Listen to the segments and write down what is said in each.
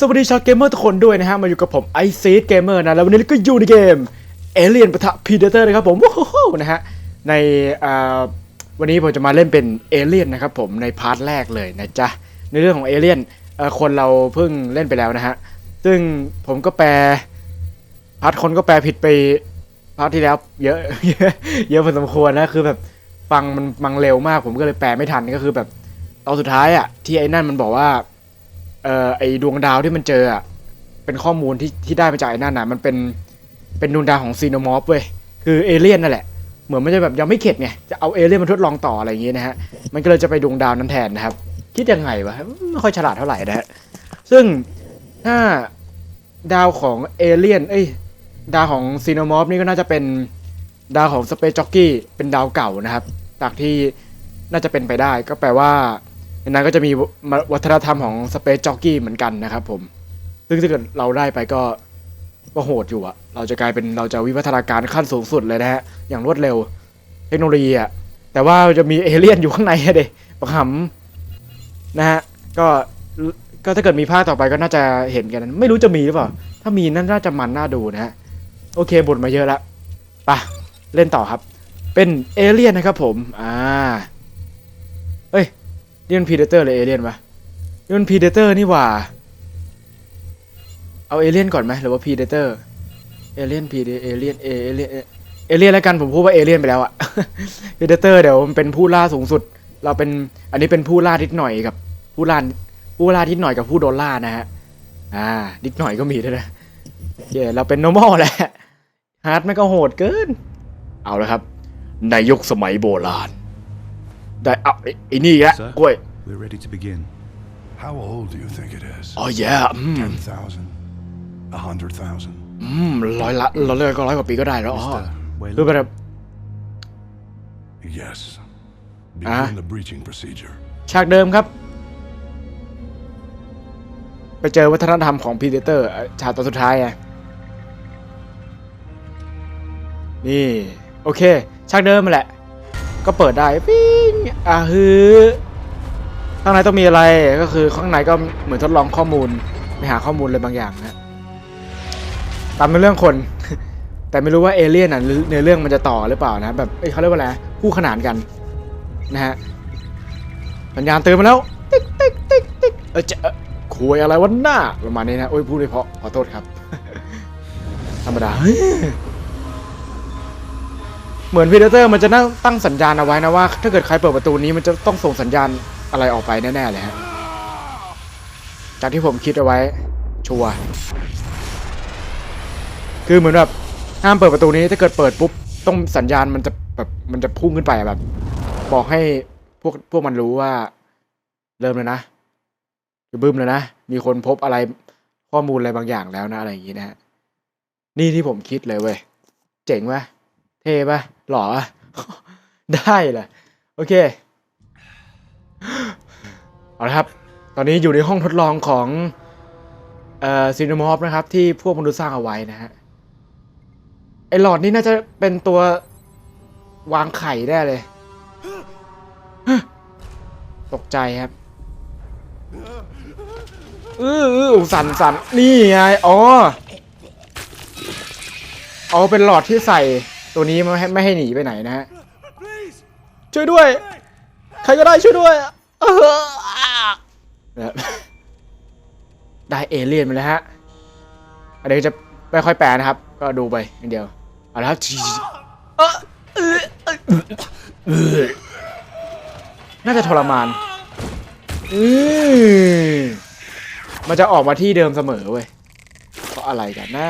สวัสดีชาวเกมเมอร์ทุกคนด้วยนะฮะ มาอยู่กับผมไอซีดเกมเมอร์นะ แล้ววันนี้ก็อยู่ในเกมเอเลียนปะทะพีเดเตอร์นะครับผมว้าวนะฮะ ในวันนี้ผมจะมาเล่นเป็นเอเลียนนะครับผมในพาร์ทแรกเลยนะจ๊ะ ในเรื่องของเอเลียนคนเราเพิ่งเล่นไปแล้วนะฮะ ซึ่งผมก็แปลพาร์ทคนก็แปลผิดไปพาร์ทที่แล้วเยอะ เยอะเยอะพอสมควรนะคือแบบฟังมันมังเร็วมากผมก็เลยแปลไม่ทันก็คือแบบตอนสุดท้ายอะที่ไอ้นั่นมันบอกว่า เอ่อไอดวงดาวที่มันเจออะเป็นข้อมูลที่ที่ได้มาจากไอ้นั่นน่ะมันเป็นเป็นดวงดาวของซีโนมอฟเว้ยคือเอเลี่ยนนั่นแหละเหมือนมันจะแบบยังไม่เข็ดไงจะเอาเอเลี่ยนมาทดลองต่ออะไรอย่างงี้นะฮะมันก็เลยจะไปดวงดาวนั้นแทนนะครับ คิดยังไงวะไม่ค่อยฉลาดเท่าไหร่นะฮะซึ่งถ้าดาวของเอเลี่ยนเอ้ยดาวของซีโนมอฟนี่ก็น่าจะเป็นดาวของสเปซจ็อกกี้เป็นดาวเก่านะครับจากที่น่าจะเป็นไปได้ก็แปลว่า นนั้นก็จะมีวัฒนธรรมของสเปซจ็อกกี้เหมือนกันนะครับผม ซึ่งถ้าเกิดเราได้ไปก็ก็โหดอยู่อะเราจะกลายเป็นเราจะวิวัฒนาการขั้นสูงสุดเลยนะฮะ อย่างรวดเร็ว เทคโนโลยีอะแต่ว่าจะมีเอเลี่ยนอยู่ข้างในเด็ประหำนะฮะ ก็ก็ถ้าเกิดมีภาคต่อไปก็น่าจะเห็นกัน ไม่รู้จะมีหรือเปล่า ถ้ามีนั่นน่าจะมันน่าดูนะฮะ โอเคบ่นมาเยอะล้วปะเล่นต่อครับ เป็นเอเลี่ยนนะครับผม อ่า นี่มันพีเดเตอร์เลยเอเลี่ยนปะนี่มันพีเดเตอร์นี่หว่า เอาเอเลี่ยนก่อนไหมหรือว่าพีเดเตอร์ เอเลี่ยนพีเดเอเลี่ยนเอเลี่ยนเอเลี่ยนแล้วกันผมพูดว่าเอเลี่ยนไปแล้วอะพีเดเตอร์เดี๋ยวมันเป็นผู้ล่าสูงสุด เราเป็นอันนี้เป็นผู้ล่านิดหน่อยกับ ผู้ล่าผู้ล่านิดหน่อยกับผู้โดนล่านะฮะ อ่านิดหน่อยก็มีด้วยนะเย่เราเป็น normal แหละฮาร์ดไม่ก็โหดเกิน เอาละครับ ในยุคสมัยโบราณ ได้เอาไอ้ไอ้นี่อีกแล้ว Sir? กล้วย We're ready to begin. How old do you think it is? อ๋อแย่อืม Ten thousand? A hundred thousand? อืมร้อยละร้อยเลยก็ร้อยกว่าปีก็ได้แล้วอ๋อ Mr. คือ Whalen? แบบ Yes. Ah. Begin the breaching procedure. ฉากเดิมครับ ไปเจอวัฒนธรรมของพีเดเตอร์ฉากตอนสุดท้ายไงนี่ โอเค ฉากเดิมมาแหละ ก็เปิดได้ปิ้ง อะฮือข้างในต้องมีอะไรก็คือข้างในก็เหมือนทดลองข้อมูลไปหาข้อมูลอะไรบางอย่างนะตามในเรื่องคน แต่ไม่รู้ว่าเอเลี่ยนอะในเรื่องมันจะต่อหรือเปล่านะ แบบเขาเรียกว่าอะไรคู่ขนานกันนะฮะสัญญาณเตือนมาแล้ว ติ๊กติ๊กติ๊กติ๊กเออจะคุยอะไรวันหน้าประมาณนี้นะโอ้ยพูดไม่เพาะขอโทษครับ ธรรมดา เหมือนพีเดเตอร์มันจะนั่งตั้งสัญญาณเอาไว้นะว่า ถ้าเกิดใครเปิดประตูนี้มันจะต้องส่งสัญญาณอะไรออกไปแน่ๆเลยฮะจากที่ผมคิดเอาไว้ชัวร์คือเหมือนแบบห้ามเปิดประตูนี้ถ้าเกิดเปิดปุ๊บต้องสัญญาณมันจะแบบมันจะพุ่งขึ้นไปแบบ บอกให้พวกพวกมันรู้ว่า เริ่มแล้วนะคือบึ้มแล้วนะมีคนพบอะไรข้อมูลอะไรบางอย่างแล้วนะอะไรอย่างงี้นะฮะนี่ที่ผมคิดเลยเว้ยเจ๋งปะเท่ปะ หล่อปะได้เลยโอเค เอาละครับ ตอนนี้อยู่ในห้องทดลองของเอ่อซีนมอฟนะครับ ที่พวกมนุษย์สร้างเอาไว้นะฮะ ไอหลอดนี่น่าจะเป็นตัววางไข่ได้เลย ตกใจครับอือออสั่นสั่นนี่ไง อ๋อ เอาเป็นหลอดที่ใส่ ตัวนี้ไม่ให้ไม่ให้หนีไปไหนนะฮะช่วยด้วย ใครก็ได้ช่วยด้วยเออนะครับได้เอเลี่ยนมาแล้วฮะอันนี้จะไม่ค่อยแปลนะครับ ก็ดูไปอย่างเดียวเอาละครับเออเออเออเออน่าจะทรมานอืมมันจะออกมาที่เดิมเสมอเว้ยเพราะอะไรกันนะ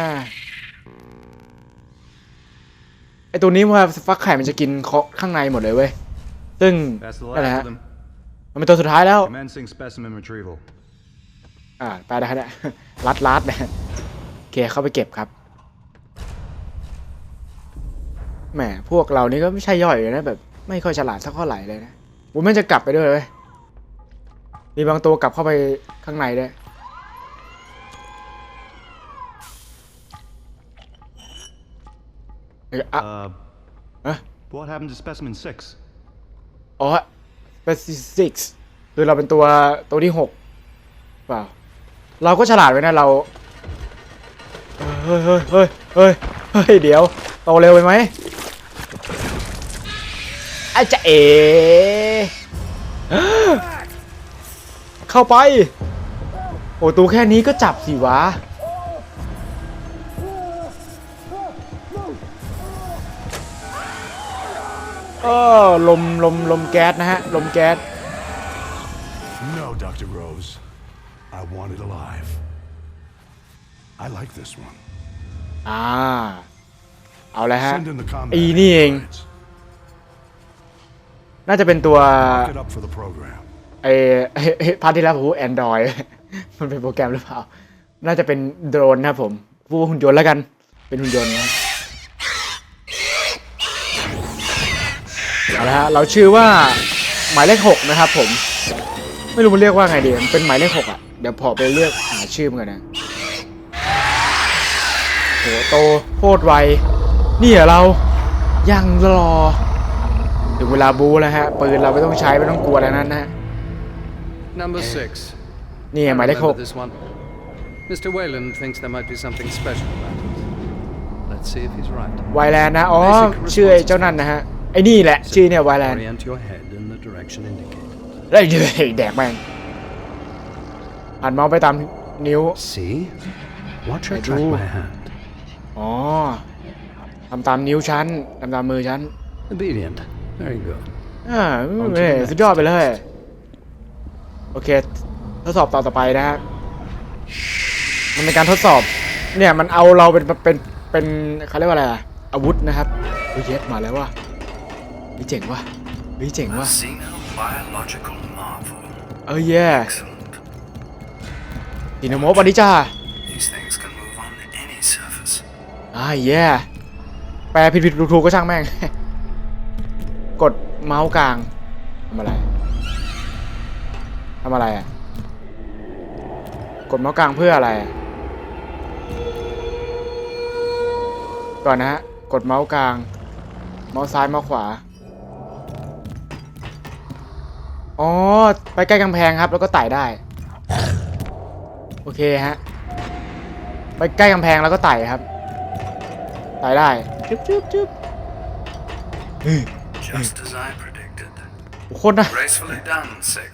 ไอตัวนี้ว่าฟักไข่มันจะกินข้างในหมดเลยเว้ย ซึ่ง That's the นั่นแหละ last ฮะ of them. มันเป็นตัวสุดท้ายแล้ว Commencing specimen retrieval. อ่าไปได้แล้วรัดรัดนะโอเคเข้าไปเก็บครับแหมพวกเรานี่ก็ไม่ใช่ย่อยเลยนะแบบ ไม่ค่อยฉลาดสักเท่าไหร่เลยนะผมมันจะกลับไปด้วยเว้ยมีบางตัวกลับเข้าไปข้างในด้วย เอ้ยอะ Uh, Huh? what happened to specimen six? อ๋อ specifics คือเราเป็นตัวตัวที่หกเปล่า เราก็ฉลาดไว้นะเรา เฮ้ยเฮ้ยเฮ้ยเฮ้ยเฮ้ยเดี๋ยวโตเร็วไปไหมอาจะเอ เข้าไป โอ้ตูแค่นี้ก็จับสิวะ เออลมลมลมแก๊สนะฮะ ลมแก๊ส No, Dr. Rose. I want it alive. I like this one. อ่า เอาแล้วฮะ Send in the combat. อีนี่เอง androids. น่าจะเป็นตัว Lock it up for the program. ไอไอ้ไอ้พาร์ทที่แล้วผมพูดแอนดรอย มันเป็นโปรแกรมหรือเปล่า น่าจะเป็นโดรนนะครับผมพูดว่าหุ่นยนต์แล้วกัน เป็นหุ่นยนต์นะ เอาละฮะเราชื่อว่าหมายเลขหกนะครับผม ไม่รู้มันเรียกว่าไงดีมันเป็นหมายเลขหกอะเดี๋ยวพอไปเรียกหาชื่อมันกันนะโหโตโคตรไวนี่เหรอเรายังรอถึงเวลาบูแล้วฮะปืนเราไม่ต้องใช้ไม่ต้องกลัวแล้วนั้นนะฮะ Number six. นี่ I หมายเลขห remember ก this one. Mr. Wayland thinks there might be something special about it. Let's see if he's right. ไวแลนด์นะ อ๋อ ชื่อไอ้เจ้านั่นนะฮะ ไอ้นี่แหละ ชื่อเนี่ยไวแลนด์ Orient your head in the direction indicated. ได้เลยแดกแม่งหันเมาส์ไปตามนิ้ว See? Watch her I track do. my hand. อ๋อทำตามนิ้วชั้นทำตามมือชั้น Obedient. Very good. อ่า On to เฮ้ย the next. สุดยอดไปเลย โอเค ทดสอบต่อต่อไปนะฮะมันเป็นการทดสอบ เนี่ยมันเอาเราเป็นเป็นเป็นเขาเรียกว่าอะไรอะอาวุธนะครับเฮ้ยเย็ดมาแล้วว่ะ เฮ้ยเจ๋งว่ะเฮ้ยเจ๋งว่ะ Xenobiological marvel. เออแย่ Excellent. ดินาโมปานิจ้า These things can move on any surface. อ่าแย่ แปลผิดผิดถูกถูกก็ช่างแม่ง กดเมาส์กลางทำอะไรทำอะไรอะ กดเมาส์กลางเพื่ออะไรอะก่อนนะฮะ กดเมาส์กลาง เมาส์ซ้ายเมาส์ขวา อ๋อ ไปใกล้กำแพงครับ แล้วก็ไต่ได้ โอเคฮะ ไปใกล้กำแพงแล้วก็ไต่ครับ ไต่ได้จึ๊บจึ๊บจึ๊บ Just as I predicted. โอ้โคตรนะ Gracefully done, Six.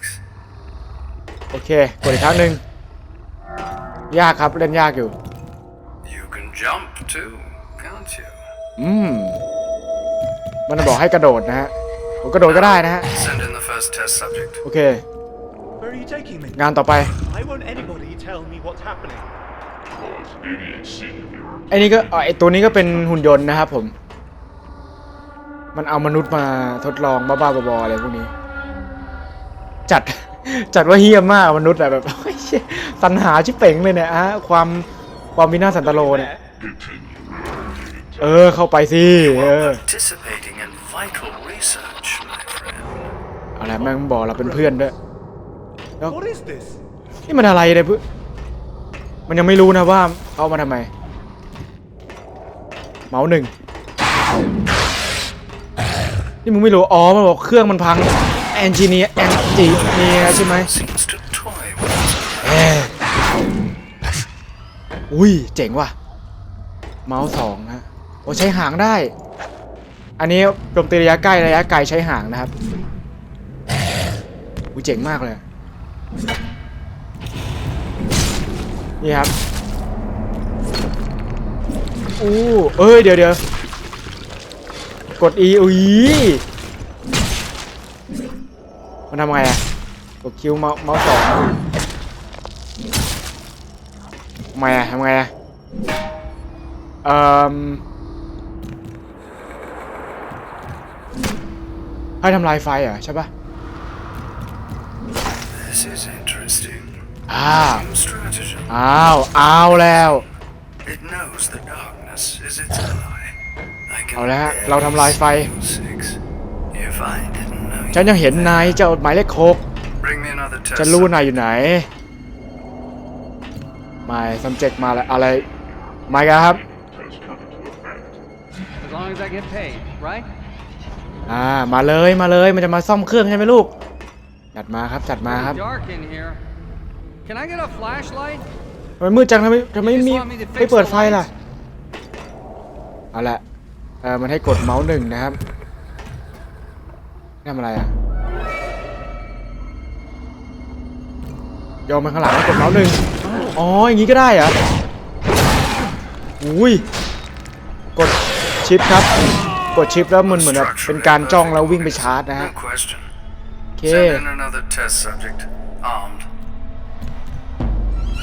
โอเคกดอีกครั้งหนึ่งยากครับ เล่นยากอยู่ You can jump too, can't you? อืม มันบอกให้กระโดดนะฮะผมกระโดดก็ได้นะฮะ Send in the first test subject. โอเค Where are you taking me? งานต่อไป Why won't anybody tell me what's happening? ไอ้นี่ก็อ๋อไอ้ตัวนี้ก็เป็นหุ่นยนต์นะครับผม มันเอามนุษย์มาทดลองบ้าๆบอๆอะไรพวกนี้ จัด จัดว่าเฮี้ยมมากมนุษย์อะแบบโอ้ยเชี่ยสัญหาชิบเป่งเลยเนี่ยฮะความความวินาศสันตโลเนี่ย เออเข้าไปสิเออ Participating in vital research, my friend. อะไรแม่งบอกเราเป็นเพื่อนด้วย What is this? นี่มันอะไรเนี่ยเพื่อนมันยังไม่รู้นะว่าเอามาทำไม เมาส์หนึ่งนี่มึงไม่รู้ อ๋อ มันบอกเครื่องมันพังแอนจิเนียแอนจิเนียใช่ไหม Seems to toy with us. เอ้ยอุ้ย เจ๋งว่ะ เมาส์สองนะ โอ้ใช้หางได้ อันนี้โจมตีระยะใกล้ระยะไกลใช้หางนะครับ อุ้ยเจ๋งมากเลย นี่ครับ อู้เอ้ย เดี๋ยวเดี๋ยวกด E อุ้ยมันทำไงอะกดคิวเมาส์เมาส์สองทำไมอะทำไงอะเอ่อให้ทำลายไฟเหรอใช่ปะ อ้าว Some stratagem. อ้าว เอาแล้ว It knows the darkness is its ally. I can เอาแล้วฮะ barely เราทำลายไฟ see you, Six. If I didn't know ฉันยังเห็นนายเจ้าหมายเลขหก Bring me another test. ฉันรู้นายอยู่ไหนไม่ subject มาแล้วอะไรมาอีกันครับ As long as I get paid, right? อ่า มาเลย มาเลย มันจะมาซ่อมเครื่องใช่ไหมลูก จัดมาครับจัดมาครับ Dark in here. Can I get a flashlight? ทำไมมืดจังทำไมทำไมไม่มีไม่เปิดไฟล่ะ เอาละเออมันให้กดเมาส์หนึ่งนะครับนี่ทำอะไรอะโยอมไปข้างหลังแล้วกดเมาส์หนึ่งอ๋ออย่างนี้ก็ได้เหรออุ้ยกดชิปครับ กดชิปแล้วมันเหมือนแบบเป็นการจ้องแล้ววิ่งไปชาร์จนะฮะ เค Send in another test subject, armed.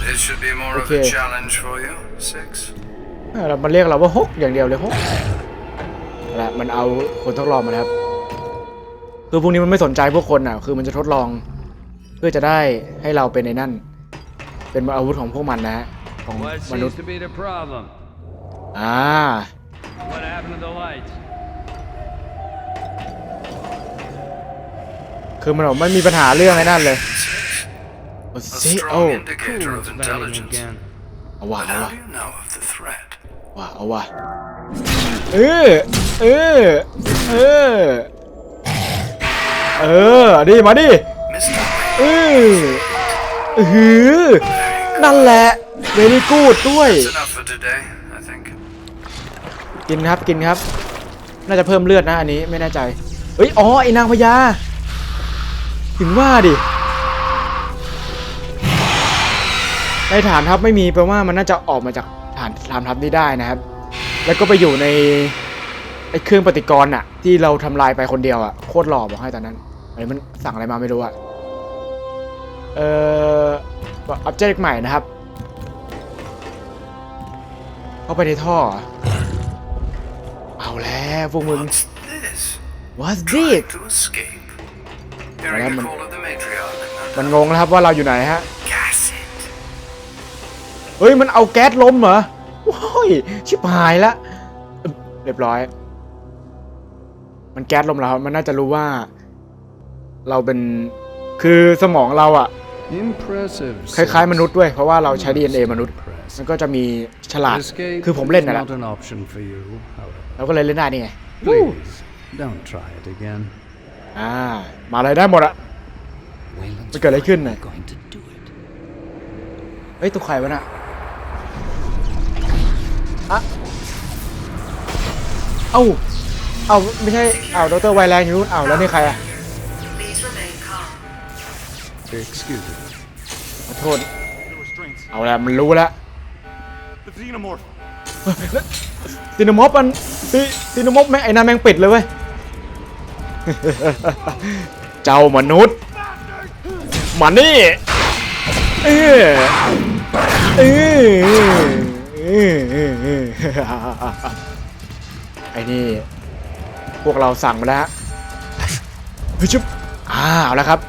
This should be more of Okay. a challenge for you, Six. เออเรามันเรียกเราว่าฮกอย่างเดียวเลยฮกนั่นแหละมันเอาคนทดลองมาแล้วครับ คือพวกนี้มันไม่สนใจพวกคนอะ คือมันจะทดลอง เพื่อจะได้ให้เราเป็นในนั่น เป็นอาวุธของพวกมันนะฮะของ What มนุษ seems ย์ to be the problem? อ่า What happened to the lights? คือมันบอกไม่มีปัญหาเรื่องไอ้นั่นเลย A ซิโอ้ strong indicator of Vanning intelligence. again. เอาว่ะ But เอา how ว่ะ do you know of the threat? ว่ะเอาว่ะเออเออเออเออดิมาดิ Mr. เออเออหือนั่นแหละเวลีกูดด้วย That's enough for today, I think. กินครับกินครับ น่าจะเพิ่มเลือดนะอันนี้ไม่แน่ใจเฮ้ยอ๋อไอ้นางพญา ถึงว่าดิในฐานทัพไม่มีแปลว่ามันน่าจะออกมาจากฐานฐานทัพนี้ได้นะครับ แล้วก็ไปอยู่ในไอ้เครื่องปฏิกรณ์อะที่เราทำลายไปคนเดียวอะโคตรหล่อบอกให้ตอนนั้นไอ้มันสั่งอะไรมาไม่รู้อะเอ่ออัปเจกใหม่นะครับ เข้าไปในท่อ เอเอาแล้วพวกมึง What's this? What's Trying this to escape. Well, Hearing I'm the an- call of the matriarch. มันงงแล้วครับว่าเราอยู่ไหนฮะ Gas it. เฮ้ยมันเอาแก๊สล้มเหรอโอ้ยชิบหายละอึ๊บเรียบร้อย มันแก๊สล้มแล้วครับมันน่าจะรู้ว่า เราเป็นคือสมองเราอะ Impressive. คล้ายๆมนุษย์ด้วย เพราะว่าเราใช้ DNA มนุษย์ Impressive. มันก็จะมีฉลาด Escape คือผมเล่น is นะแหละ not an option for you, however. เราก็เลยเล่นได้นี่ไง อ่า มาเลยได้หมดอะมันเกิดอะไรขึ้นน่ะ going to do it. เฮ้ยตัวใครวะน่ะอะเอ้า เอ้าไม่ใช่ เอ้าดรไวแรงอยู่นู่นเอ้าแล้วนี่ใครอะ Please remain calm. Excuse me. ขอโทษ The restraints. เอาละมันรู้แล้ว The xenomorph. ซินามอฟมันซิซินามอฟแม่งไอ้นั่นแม่งปิดเลยเว้ย เจ้ามนุษย์ มานี่เออเออเออเออเออไอ้นี่ พวกเราสั่งมาแล้วฮะเฮ้ยชุบอ่าเอาแล้วครับ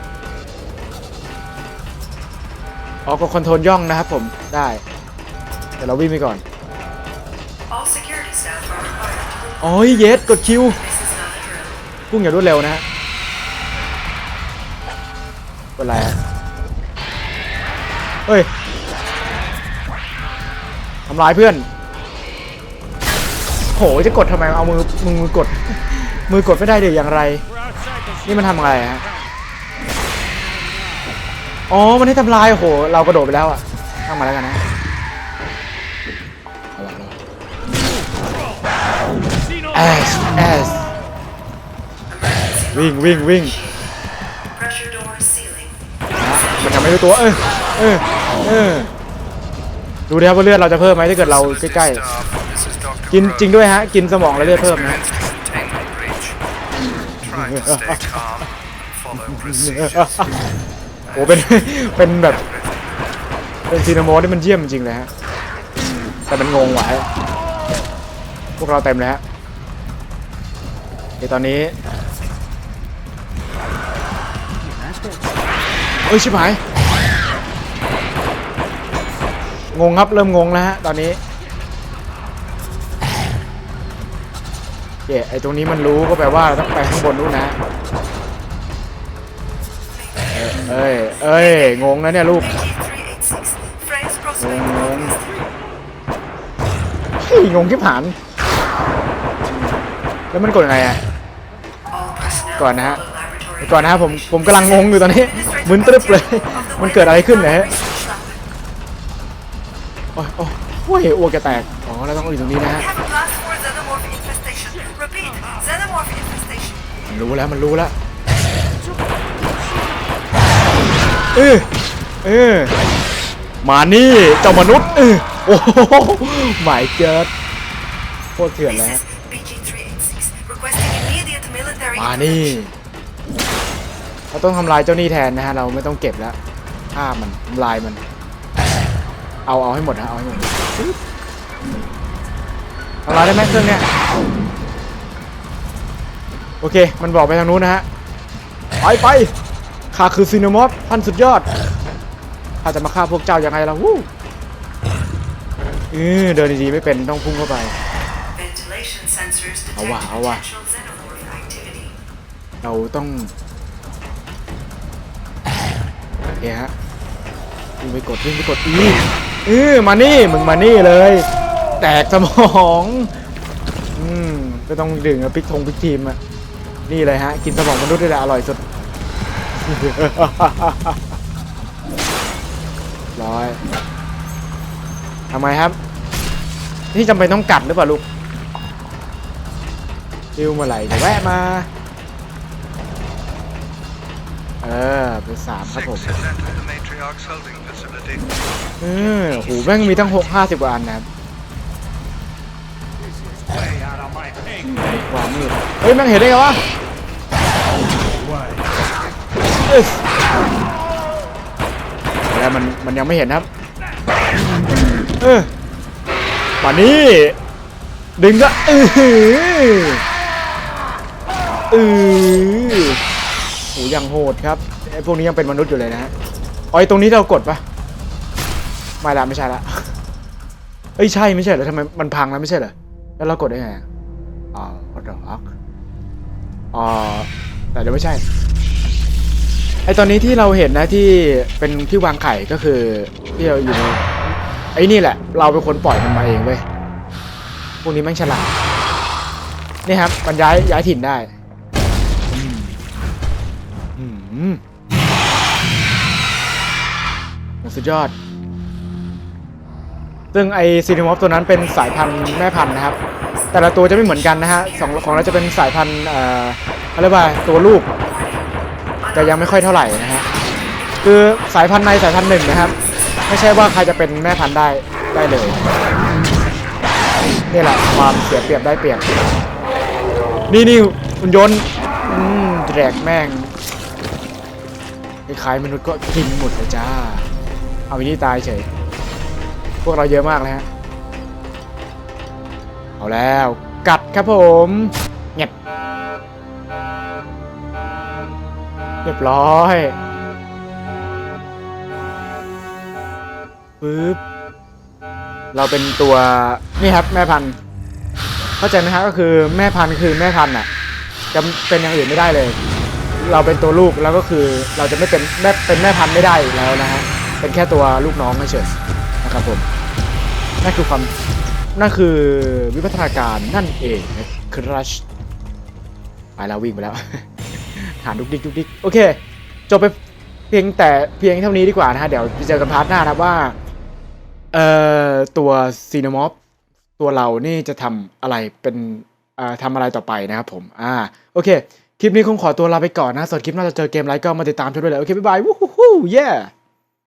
ออกก็คอนโทรลย่องนะครับผมได้เดี๋ยวเราวิ่งไปก่อน All security staff are required to report. โอ้ยเยสกดคิว พุ่งอย่างรวดเร็วนะฮะเป็นไรเฮ้ยทำร้ายเพื่อน โหจะกดทำไมเอามือมือมือกด มือกดไม่ได้เดี๋ยวอย่างไร นี่มันทำอะไรฮะอ๋อ มันให้ทำลายโห เรากระโดดไปแล้วอะตั้งมาแล้วกันนะเอาวะเอส วิ่งวิ่งวิ่งมันทำไม่รู้ตัว เออเออเออดูดิครับว่าเลือดเราจะเพิ่มไหมถ้าเกิดเราใกล้ๆกินจริงด้วยฮะ กินสมองแล้วเลือดเพิ่มนะโอ้เป็นเป็นแบบเป็นซีนาโมที่มันเยี่ยมจริงเลยฮะแต่มันงงว่ะพวกเราเต็มเลยฮะทีตอนนี้ อ้ยชิบหาย งงครับเริ่มงงแล้วฮะตอนนี้เย่ไอตรงนี้มันรู้ก็แปลว่าเราต้องไปข้างบนนู้นนะ เอ้ย เอ้ย งงนะเนี่ยลูก P386. Phrase งงงฮ้งงที่ผาน แล้วมันกดยังไงอะก่อนนะฮะ ก่อนนะฮะผมผมกำลังงงอยู่ตอนนี้มึนตึ๊บเลย มันเกิดอะไรขึ้นเนี่ยฮะโอ้ยโอ้ยอ้วกจะแตกอ๋อเราต้องอยู่ตรงนี้นะฮะมันรู้แล้วมันรู้แล้วเออเออมานี่เจ้ามนุษย์เออโอ้โหหมายเจิดโคตรเถื่อนแล้วมานี่ เราต้องทำลายเจ้าหนี้แทนนะฮะ เราไม่ต้องเก็บแล้วฆ่ามันทำลายมัน เอาเอาให้หมดนะเอาให้หมดปึ๊บทำลายได้ไหมเครื่องเนี้ยโอเค มันบอกไปทางนู้นนะฮะ ไปไปข้าคือซีนามอฟท่านสุดยอดข้าจะมาฆ่าพวกเจ้ายังไงล่ะวู้เออเดินดีๆไม่เป็นต้องพุ่งเข้าไป Ventilation sensors detect Awa, awa. potential xenomorph activity. เราต้องโอ เคฮะวิ่งไปกดวิ่งไปกดอีเออมานี่มึงมานี่เลย แตกสมองอืมไม่ต้องดื่มกับพริกทงพริกทีมอะนี่เลยฮะ กินสมองมนุษย์ได้ละอร่อยสุดร้อยทำไมครับ นี่จำเป็นต้องกัดหรือเปล่าลูกดิวเมื่อไหร่จะแวะมา ออเป็นสามครับผมเออโหแม่งมีตั้งหกห้าสิบกว่าอันนะครับความมืดเฮ้ยแม่งเห็นได้ไงวะเอ้ยแล้วมันมันยังไม่เห็นครับเออมานี่ดึงก็เออเออ โหยังโหดครับไอ้พวกนี้ยังเป็นมนุษย์อยู่เลยนะฮะอ๋อไอ้ตรงนี้เรากดปะไม่ละไม่ใช่ละเอ้ยใช่ไม่ใช่เหรอทำไมมันพังแล้วไม่ใช่เหรอแล้วเรากดได้ไงอะอ๋อ what the fuck อ๋อแต่เดี๋ยวไม่ใช่ไอตอนนี้ที่เราเห็นนะที่เป็นที่วางไข่ก็คือที่เราอยู่ในไอ้นี่แหละ เราเป็นคนปล่อยมันมาเองเว้ยพวกนี้แม่งฉลาดนี่ครับมันย้ายย้ายถิ่นได้ สุดยอด ซึ่งไอซีนิมอฟตัวนั้นเป็นสายพันธุ์แม่พันธุ์นะครับ แต่ละตัวจะไม่เหมือนกันนะฮะสองของเราจะเป็นสายพันธุ์เอ่อเขาเรียกว่าตัวลูกจะยังไม่ค่อยเท่าไหร่นะฮะคือสายพันธุ์ในสายพันธุ์หนึ่งนะครับ ไม่ใช่ว่าใครจะเป็นแม่พันธุ์ได้ได้เลยนี่แหละความเสียเปรียบได้เปรียบ นี่นี่คุณยนต์แดกแม่ง คล้ายมนุษย์ก็กินหมดเลยจ้า เอาวินี่ตายเฉย พวกเราเยอะมากเลยฮะ เอาแล้ว กัดครับผมเงียบเรียบร้อยปึ๊บเราเป็นตัวนี่ครับแม่พันธุ์เข้าใจไหมฮะก็คือแม่พันธุ์คือแม่พันธุ์อะจะเป็นอย่างอื่นไม่ได้เลย เราเป็นตัวลูกแล้วก็คือเราจะไม่เป็นแม่เป็นแม่พันธุ์ไม่ได้แล้วนะฮะเป็นแค่ตัวลูกน้องเฉยนะครับผมนั่นคือความนั่นคือวิวัฒนาการนั่นเองครับไปแล้ววิ่งไปแล้ว หาดุกดิกดุกดิกโอเค จบไปเพียงแต่เพียงเท่านี้ดีกว่านะฮะ เดี๋ยวเจอกันพาร์ทหน้านะครับว่า เอ่อ ตัวซีนมอฟตัวเรานี่จะทำอะไรเป็นอ่าทำอะไรต่อไปนะครับผม อ่า โอเค คลิปนี้คงขอตัวลาไปก่อนนะส่วนคลิปหน้าจะเจอเกมไรก็มาติดตามชมด้วยเลยโอเคบ๊ายบายวู้ฮู้เย้